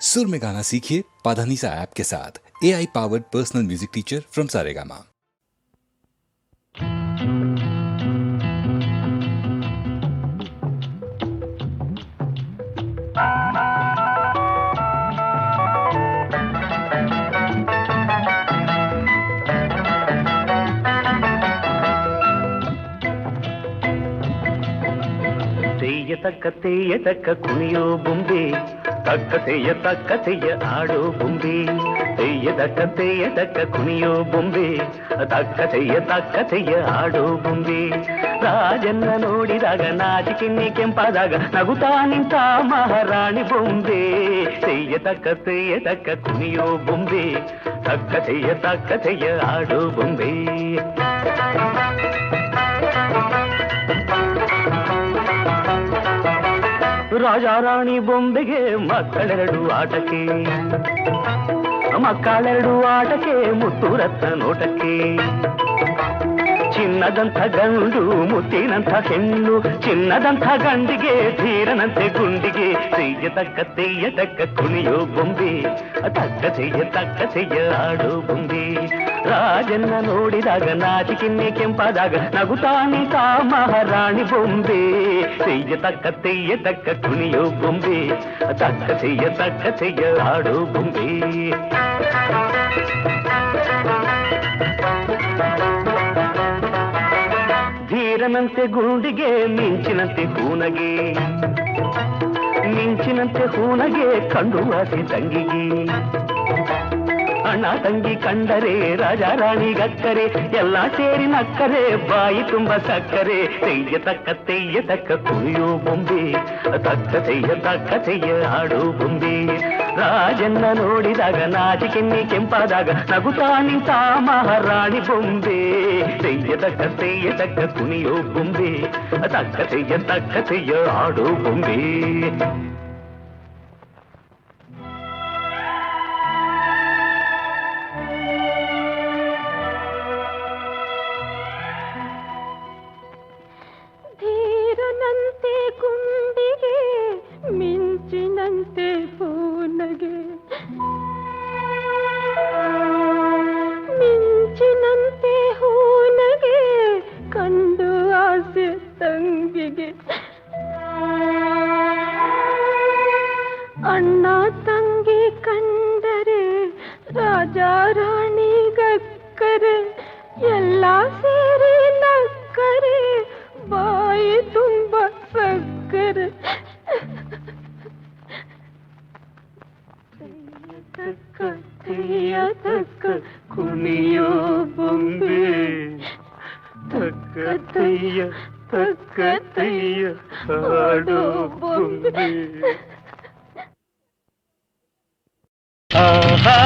सुर में गाना सीखिए पाधानीसा ऐप के साथ A I powered personal music teacher from Saregama ತೆಯ್ಯ ತಕ್ಕ ತೆಯ್ಯ ತಕ್ಕ ಕುಣಿಯೋ ಬೊಂಬೆ ತಕ್ಕ ತೆಯ್ಯ ತಕ್ಕ ತೆಯ್ಯ ಆಡೋ ಬೊಂಬೆ ತೆಯ್ಯ ತಕ್ಕ ತೆಯ್ಯ ತಕ್ಕ ಕುಣಿಯೋ ಬೊಂಬೆ ತಕ್ಕ ತೆಯ್ಯ ತಕ್ಕ ತೆಯ್ಯ ಆಡೋ ಬೊಂಬೆ ರಾಜನ್ನ ನೋಡಿದಾಗ ನಾಚಿಕಿನ್ನಿ ಕೆಂಪಾದಾಗ ನಗುತ್ತಾ ನಿಂತ ಮಹಾರಾಣಿ ಬೊಂಬೆ ತೆಯ್ಯ ತಕ್ಕ ತೆಯ್ಯ ತಕ್ಕ ಕುಣಿಯೋ ಬೊಂಬೆ ತಕ್ಕ ತೆಯ್ಯ ತಕ್ಕ ತೆಯ್ಯ ಆಡೋ ಬೊಂಬೆ ರಾಜಾರಾಣಿ ಬೊಂಬೆಗೆ ಮಕ್ಕಳೆರಡು ಆಟಕ್ಕೆ ಮಕ್ಕಳೆರಡು ಆಟಕ್ಕೆ ಮುತ್ತು ರತ್ನ ನೋಟಕ್ಕೆ ಚಿನ್ನದಂಥ ಗಂಡು ಮುತ್ತಿನಂಥ ಹೆಣ್ಣು ಚಿನ್ನದಂಥ ಗಂಡಿಗೆ ಧೀರನಂತೆ ಗುಂಡಿಗೆ ತೆಯ್ಯ ತಕ್ಕ ತೆಯ್ಯ ತಕ್ಕ ಕುಣಿಯೋ ಬೊಂಬೆ ತಕ್ಕ ತೆಯ್ಯ ತಕ್ಕ ತೆಯ್ಯ ಆಡೋ ಬೊಂಬೆ ರಾಜನ್ನ ನೋಡಿದಾಗ ನಾಚಿಕಿನ್ನೆ ಕೆಂಪಾದಾಗ ನಗುತ್ತಾ ನಿಂತ ಮಹಾರಾಣಿ ಬೊಂಬೆ ತೆಯ್ಯ ತಕ್ಕ ತೆಯ್ಯ ತಕ್ಕ ಕುಣಿಯೋ ಬೊಂಬೆ ತಕ್ಕ ತೆಯ್ಯ ತಕ್ಕ ತೆಯ್ಯ ಆಡೋ ಬೊಂಬೆ ಧೀರನಂತೆ ಗುಂಡಿಗೆ ಮಿಂಚಿನಂತೆ ಹೂನಗೆ ಮಿಂಚಿನಂತೆ ಹೂನಗೆ ಕಂಡು ಆಸೆ ತಂಗಿಗೆ ಅಣ್ಣ ತಂಗಿ ಕಂಡರೆ ರಾಜ ರಾಣಿ ಗಕ್ಕರೆ ಎಲ್ಲ ಸೇರಿ ನಕ್ಕರೆ ಬಾಯಿ ತುಂಬ ಸಕ್ಕರೆ ತೆಯ್ಯ ತಕ್ಕ ತೆಯ್ಯ ತಕ್ಕ ಕುಣಿಯೋ ಬೊಂಬೆ ತಕ್ಕ ತೆಯ್ಯ ತಕ್ಕ ತೆಯ್ಯ ಆಡೋ ಬೊಂಬೆ ರಾಜನ್ನ ನೋಡಿದಾಗ ನಾಚಿಕೆನ್ನಿ ಕೆಂಪಾದಾಗ ನಗುತ್ತಾ ನಿಂತ ಮಹಾರಾಣಿ ಬೊಂಬೆ ತೆಯ್ಯ ತಕ್ಕ ತೆಯ್ಯ ತಕ್ಕ ಕುಣಿಯೋ ಬೊಂಬೆ ತಕ್ಕ ತೆಯ್ಯ ತಕ್ಕ ತೆಯ್ಯ ಆಡೋ ಬೊಂಬೆ ರಾಜ ರಾಣಿ ಗಕ್ಕರೆ ಎಲ್ಲ ಸೇರಿ ನಕ್ಕರೆ ಬಾಯಿ ತುಂಬ ಸಕ್ಕರೆ ತಕ್ಕ ತೆಯ್ಯ ತಕ್ಕ ಕುಣಿಯೋ ಬೊಂಬೆ ತಕ್ಕ ತೆಯ್ಯ ತಕ್ಕ ತೆಯ್ಯ ಆಡೋ ಬೊಂಬೆ ಆಹಾ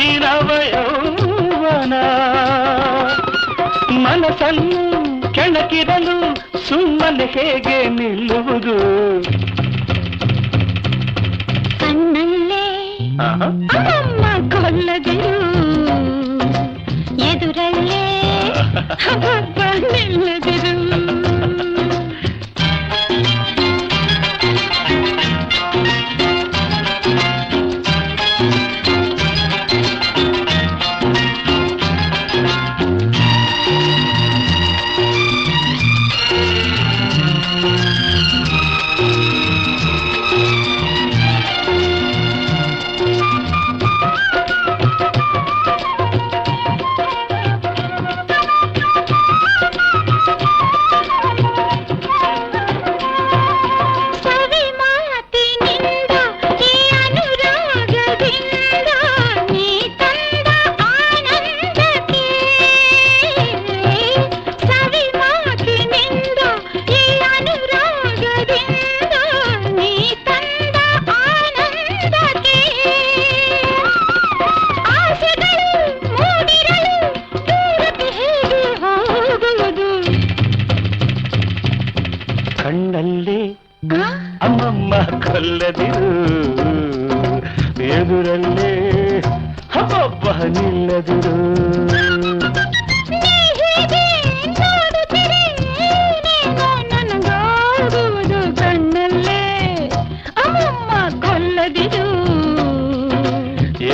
ಇರವ ಯೌವನ ಮನಸ್ಸನ್ನು ಕೆಣಕಿರಲು ಸುಮ್ಮನೆ ಹೇಗೆ ನಿಲ್ಲುವುದು ಕಣ್ಣಲ್ಲೇ ಅಮ್ಮ ಕೊಲ್ಲದಿರು ಎದುರಲ್ಲೇ ನಿಲ್ಲದಿರು తల్లే అమ్మమ్మ కొల్లదిరు ఎదురల్లే. అబ్బ నిల్లదిరు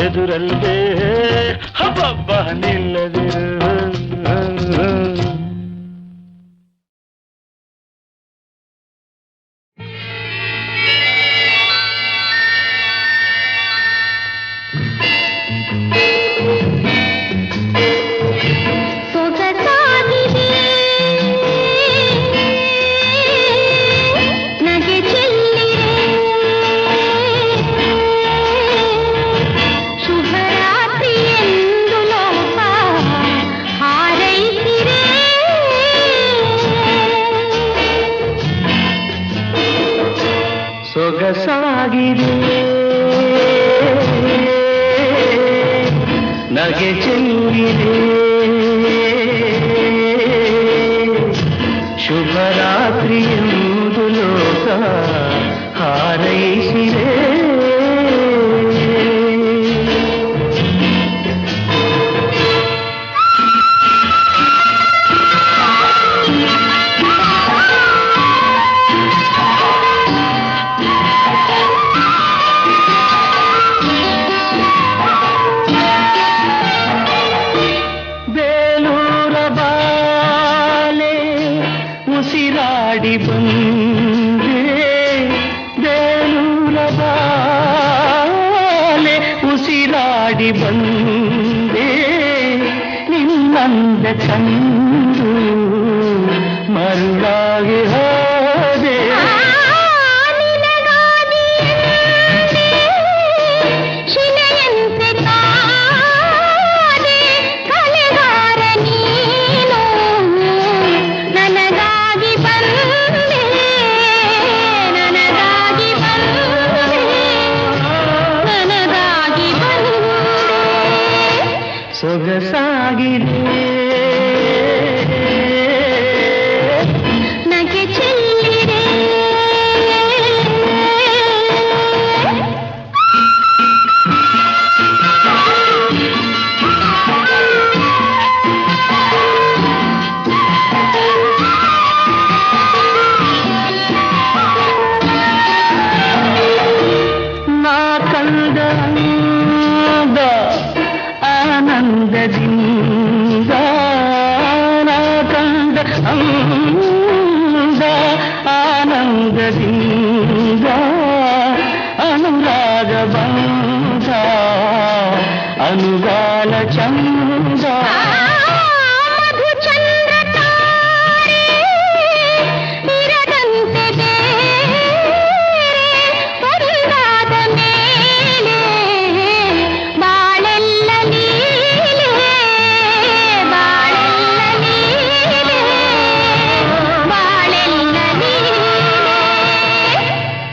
ఎదురల్లే. అబ్బబ్బ ನಿಲ್ಲದಿರು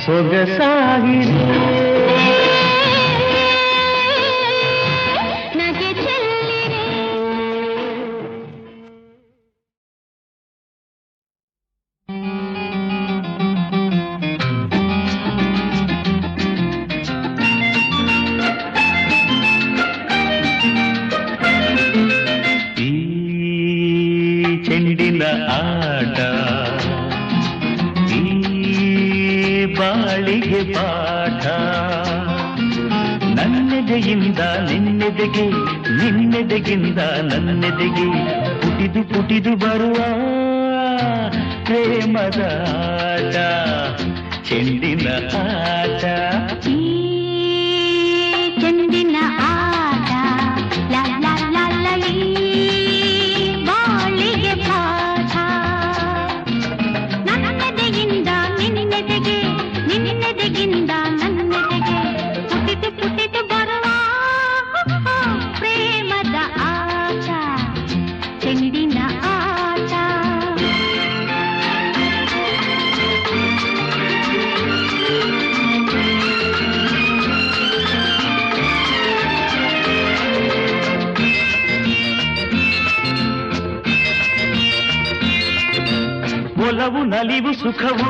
सोग साहिर ప్రేమదాట చెందిన ఆట. ಒಲವು ನಲಿವು ಸುಖವು.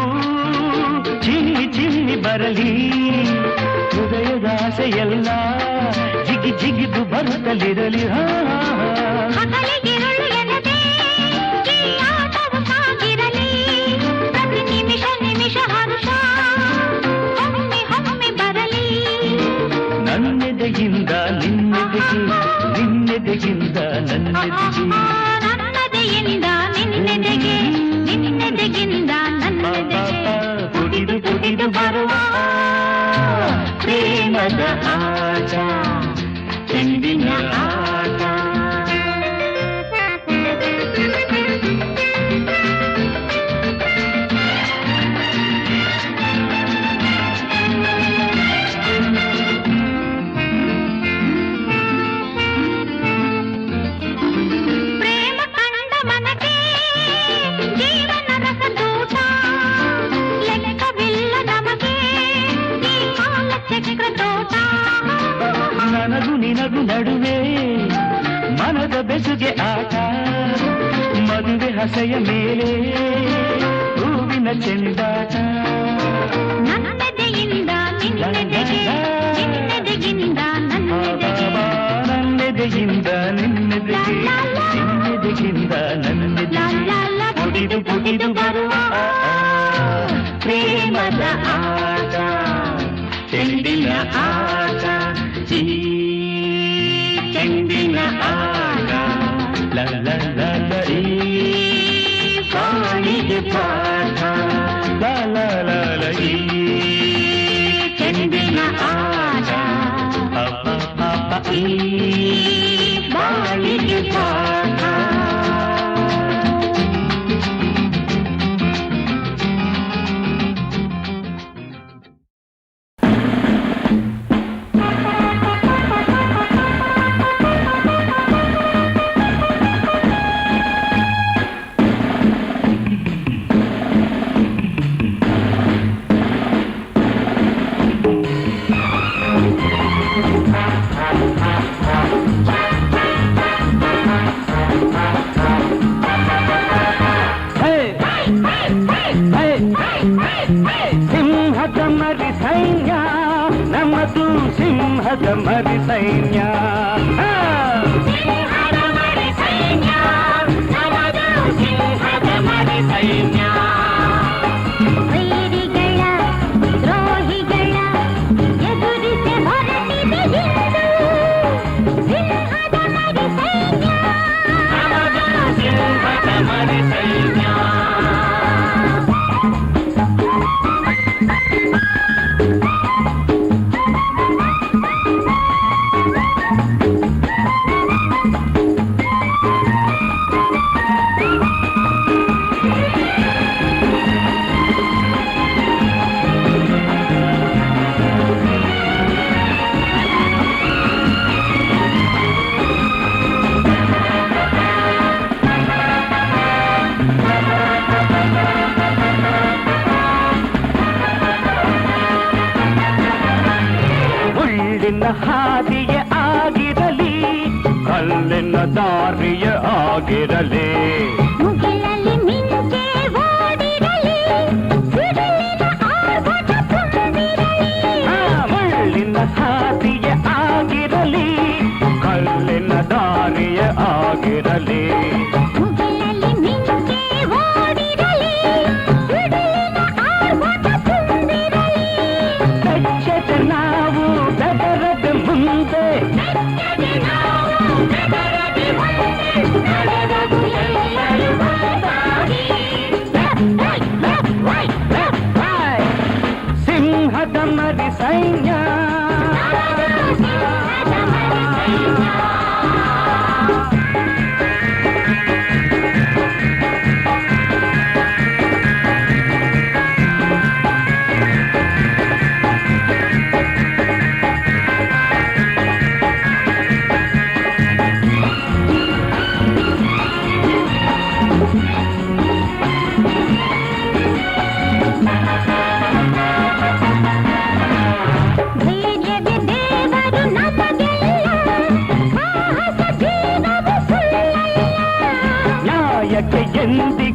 ಚಿನ್ನಿ ಚಿನ್ನಿ ಬರಲಿ. ಹೃದಯದ ಆಸೆಯೆಲ್ಲ ಜಿಗಿ ಜಿಗಿದು ಬರುತ್ತಲಿರಲಿ. ಹಾ ನನ್ನೆದೆಯಿಂದ ನಿನ್ನೆದೆಗೆ ನಿನ್ನೆದೆಗಿಂದ ನನ್ನೆದೆಗೆ. ನನ್ನಿಂದ ನನ್ನದೆ ಕುಡಿದು ಕುಡಿದು ಬರುವ ಪ್ರೇಮದ ಆಟ ಚೆಂಡಿನ ಆ ನಗು ನಡುವೆ ಮನದ ಬೆಸುಗೆ ಆಟ ಮದುವೆ ಹಸೆಯ ಮೇಲೆ ಹೂವಿನ ಚೆಂದಾಟ बाली के पास I. Aha! చెంది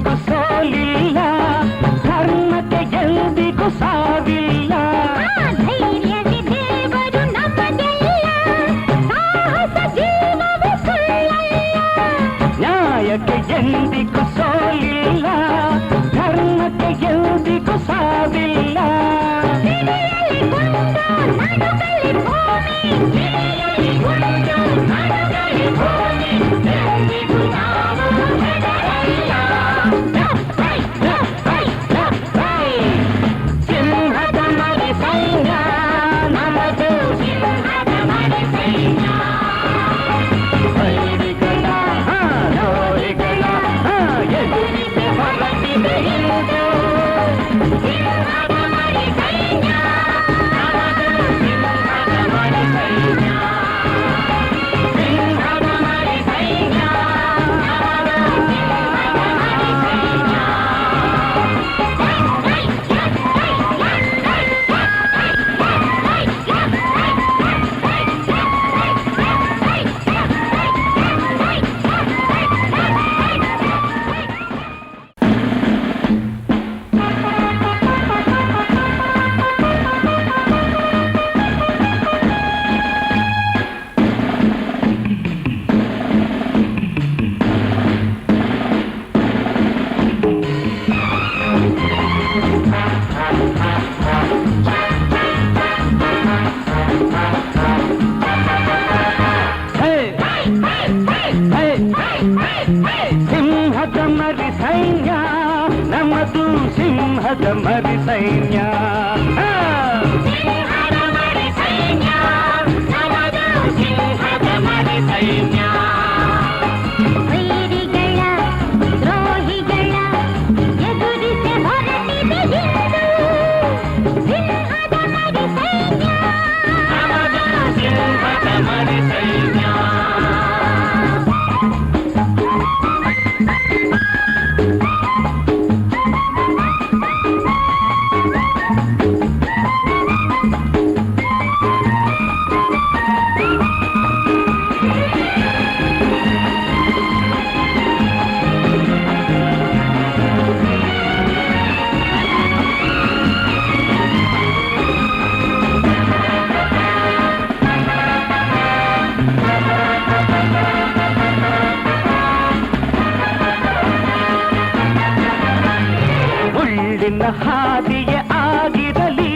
ಮುಳ್ಳಿನ ಹಾದಿಯ ಆಗಿರಲಿ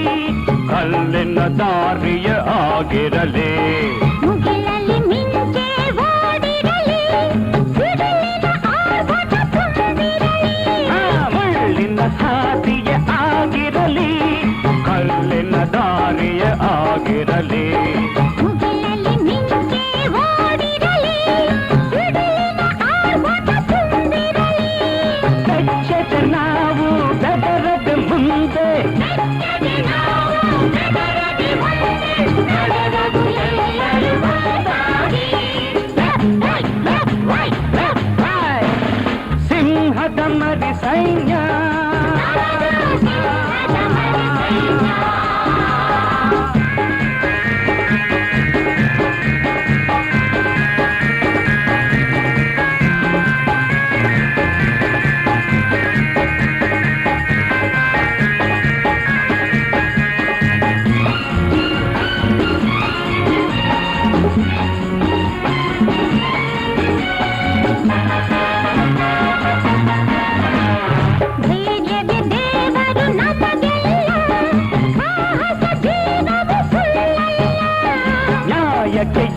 ಕಲ್ಲಿನ ದಾರಿಯ ಆಗಿರಲಿ. Yeah.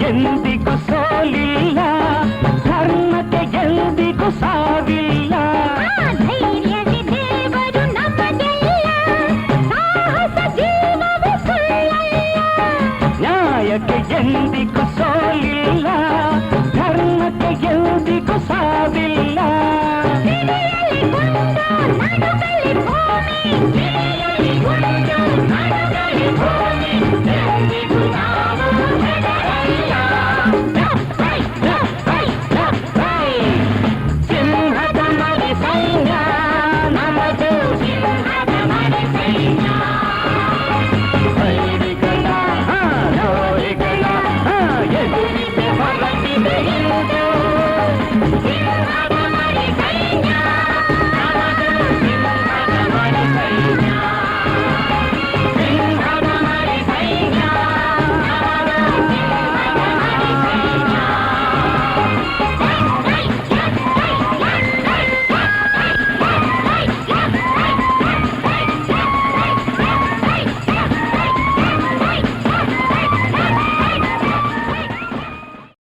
ಎಂದಿಗೂ ಸೋಲಿಲ್ಲ ಧರ್ಮಕ್ಕೆ ಎಂದಿಗೂ ಸಾವಿಲ್ಲ